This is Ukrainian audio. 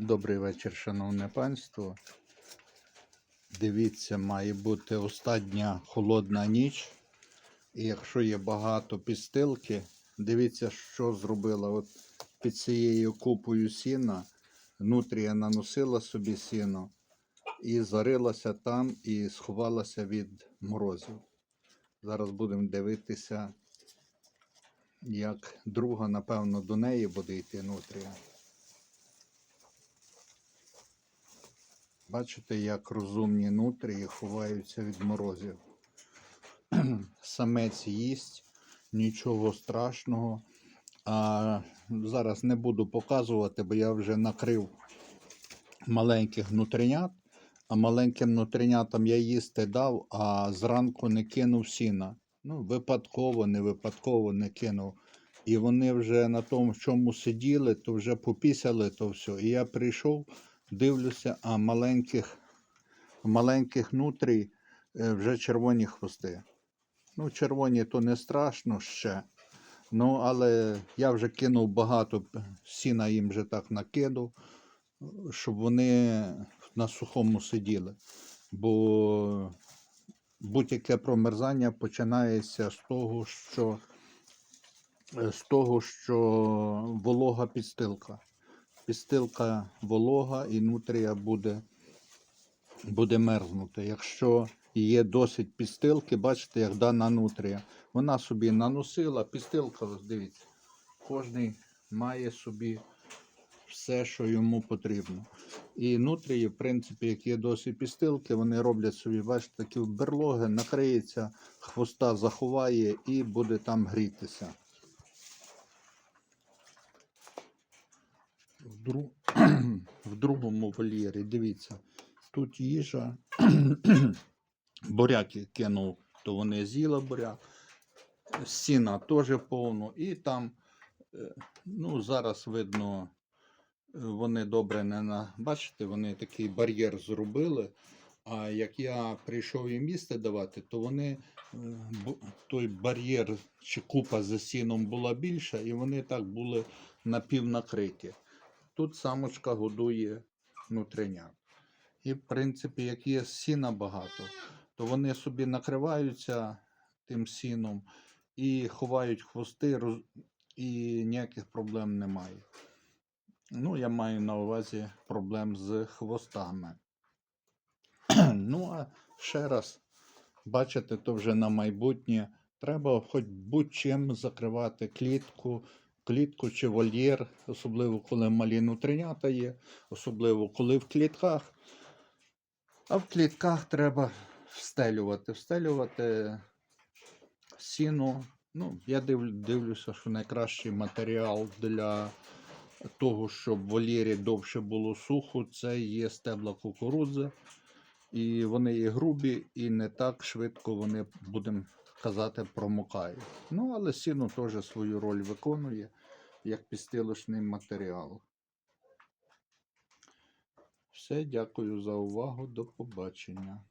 Добрий вечір, шановне панство. Дивіться, має бути остання холодна ніч. І якщо є багато підстилки, дивіться, що зробила. От під цією купою сіна нутрія наносила собі сіно і зарилася там і сховалася від морозів. Зараз будемо дивитися, як друга, напевно, до неї буде йти нутрія. Бачите, як розумні нутрії ховаються від морозів. Самець їсть, нічого страшного. А зараз не буду показувати, бо я вже накрив маленьких нутринят, а маленьким нутринятам я їсти дав, а зранку не кинув сіна. Ну, випадково, не випадково не кинув. І вони вже на тому, в чому сиділи, то вже попісяли то все. І я прийшов, дивлюся, а маленьких, маленьких нутрій е, вже червоні хвости. Ну, червоні то не страшно ще. Ну, але я вже кинув багато сіна їм вже так накидав, щоб вони на сухому сиділи. Бо будь-яке промерзання починається з того, що, з того, що волога підстилка. Підстилка волога і нутрія буде, буде мерзнути. Якщо є досить підстилки, бачите, як дана нутрія. Вона собі наносила, підстилка, ось дивіться, кожний має собі все, що йому потрібно. І нутрії, в принципі, які є досить підстилки, вони роблять собі, бачите, такі берлоги, накриється, хвоста заховає і буде там грітися. В, дру... в другому вольєрі, дивіться, тут їжа, буряки кинув, то вони з'їли буряк, сіна теж повно, і там, е, ну, зараз видно, е, вони добре не на. Бачите, вони такий бар'єр зробили. А як я прийшов їм їсти давати, то вони е, той бар'єр чи купа за сіном була більша, і вони так були напівнакриті. Тут самочка годує нутринят. І, в принципі, як є сіна багато, то вони собі накриваються тим сіном і ховають хвости, роз- і ніяких проблем немає. Ну, я маю на увазі проблем з хвостами. ну, а ще раз, бачите, то вже на майбутнє. Треба хоч будь-чим закривати клітку, клітку чи вольєр, особливо коли малі нутринята є, особливо коли в клітках. А в клітках треба встелювати. Встелювати сіно. Ну, я див, дивлюся, що найкращий матеріал для того, щоб в вольєрі довше було сухо, це є стебла кукурудзи. І вони є грубі, і не так швидко вони, будемо казати, промокають. Ну, але сіно теж свою роль виконує як підстилочний матеріал. Все, дякую за увагу. До побачення.